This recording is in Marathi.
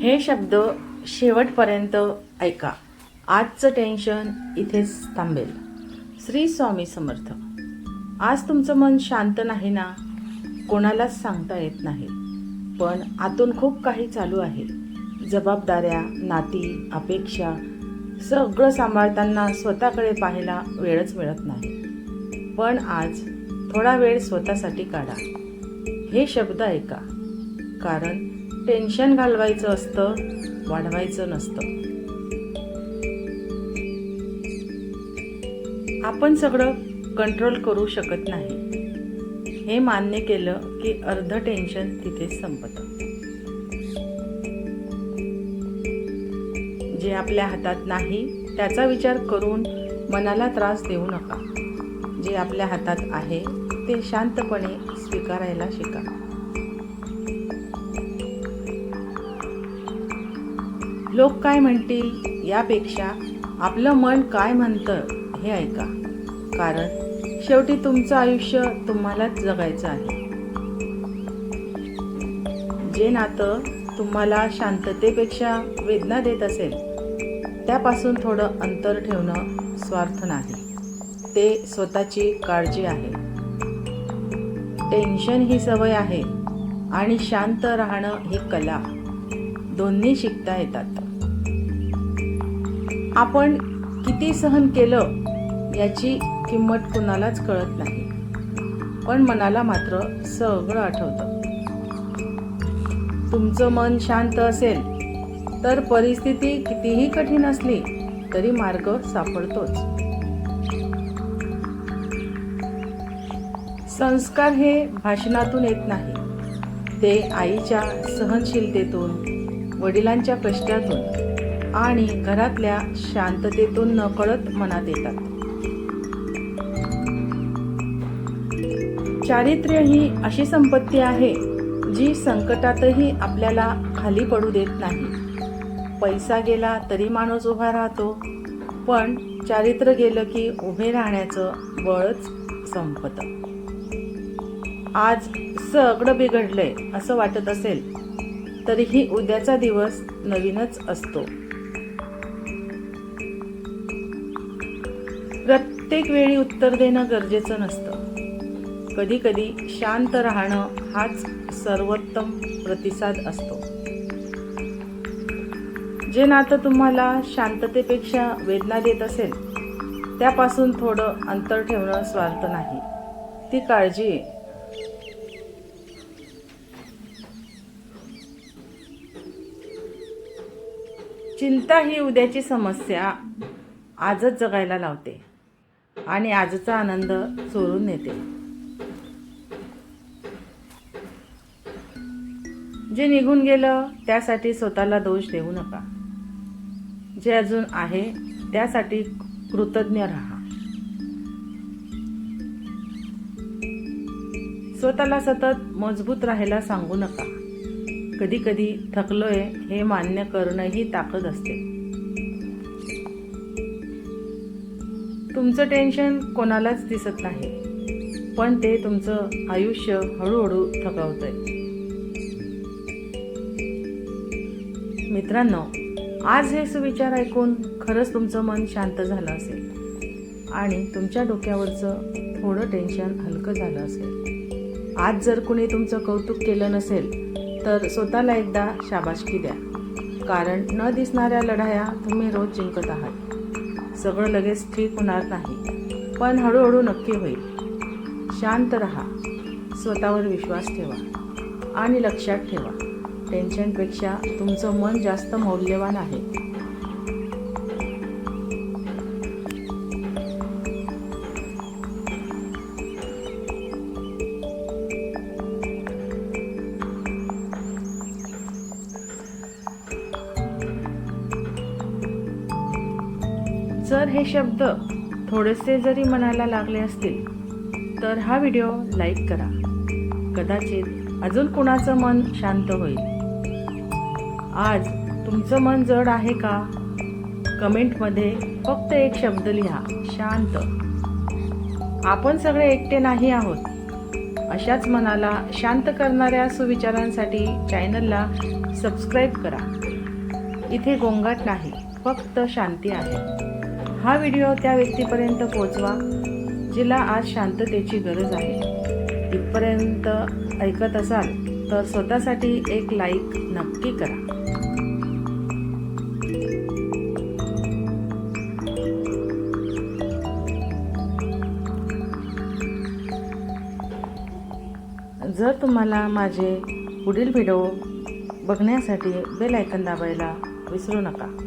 हे शब्द शेवटपर्यंत ऐका. आजचं टेन्शन इथेच थांबेल. श्री स्वामी समर्थ. आज तुमचं मन शांत नाही ना? कोणालाच सांगता येत नाही. पण आतून खूप काही चालू आहे. जबाबदाऱ्या नाती अपेक्षा सगळं सांभाळताना स्वतःकडे पाहायला वेळच मिळत नाही. पण आज थोडा वेळ स्वतःसाठी काढा. हे शब्द ऐका. कारण टेन्शन घालवायचं असतं वाढवायचं नसतं. आपण सगळं कंट्रोल करू शकत नाही. हे मान्य केलं की अर्ध टेन्शन तिथेच संपतं. जे आपल्या हातात नाही त्याचा विचार करून मनाला त्रास देऊ नका. जे आपल्या हातात आहे ते शांतपणे स्वीकारायला शिका. लोक काय म्हणतील यापेक्षा आपलं मन काय म्हणतं हे ऐका. कारण शेवटी तुमचं आयुष्य तुम्हालाच जगायचं आहे. जे नातं तुम्हाला शांततेपेक्षा वेदना देत असेल त्यापासून थोडं अंतर ठेवणं स्वार्थ नाही. ते स्वतःची काळजी आहे. टेन्शन ही सवय आहे आणि शांत राहणं ही कला. दोन्ही शिकता येतात. आपण किती सहन केलं याची किंमत कुणालाच कळत नाही. पण मनाला मात्र सगळं आठवतं. तुमचं मन शांत असेल तर परिस्थिती कितीही कठीण असली तरी मार्ग सापडतोच. संस्कार हे भाषणातून येत नाही. ते आईच्या सहनशीलतेतून वडिलांच्या कष्टातून आणि घरातल्या शांततेतून नकळत मनात येतात. चारित्र्य ही अशी संपत्ती आहे जी संकटातही आपल्याला खाली पडू देत नाही. पैसा गेला तरी माणूस उभा राहतो पण चारित्र्य गेलं की उभे राहण्याचं बळच संपतं. आज सगळं बिघडलंय असं वाटत असेल तरीही उद्याचा दिवस नवीनच असतो. प्रत्येक वेळी उत्तर देणं गरजेचं नसतं. कधी कधी शांत राहणं हाच सर्वोत्तम प्रतिसाद असतो. जे नातं तुम्हाला शांततेपेक्षा वेदना देत असेल त्यापासून थोडं अंतर ठेवणं स्वार्थ नाही. ती काळजी आहे चिंता ही उद्याची समस्या आजच जगायला लावते. आणि आजचा आनंद चोरून नेते. जे निघून गेलं त्यासाठी स्वतःला दोष देऊ नका. जे अजून आहे त्यासाठी कृतज्ञ राहा. स्वतःला सतत मजबूत राहायला सांगू नका. कधी कधी थकलोय हे मान्य करणं ही ताकद असते. तुमचं टेन्शन कोणालाच दिसत नाही. पण ते तुमचं आयुष्य हळूहळू थकवतंय. मित्रांनो आज हे सुविचार ऐकून खरंच तुमचं मन शांत झालं असेल. आणि तुमच्या डोक्यावरचं थोडं टेन्शन हलकं झालं असेल. आज जर कुणी तुमचं कौतुक केलं नसेल तर स्वतःला एकदा शाबासकी द्या. कारण न दिसणाऱ्या लढाया तुम्ही रोज जिंकत आहात. सगळं लगेच ठीक होणार नाही. पण हळूहळू नक्की होईल. शांत राहा. स्वतःवर विश्वास ठेवा. आणि लक्षात ठेवा. टेन्शनपेक्षा तुमचं मन जास्त मौल्यवान आहे. जर हे शब्द थोडेसे जरी मनाला लागले असतील तर हा व्हिडिओ लाईक करा. कदाचित अजून कुणाचं मन शांत होईल. आज तुमचं मन जड आहे का? कमेंटमध्ये फक्त एक शब्द लिहा शांत. आपण सगळे एकटे नाही आहोत. अशाच मनाला शांत करणाऱ्या सुविचारांसाठी चॅनलला सबस्क्राईब करा. इथे गोंगाट नाही फक्त शांती आहे. हा व्हिडिओ त्या व्यक्तीपर्यंत पोचवा जिला आज शांततेची गरज आहे. इथपर्यंत ऐकत असाल तर स्वतःसाठी एक लाईक नक्की करा. जर तुम्हाला माझे पुढील व्हिडिओ बघण्यासाठी बेल आयकन दाबायला विसरू नका.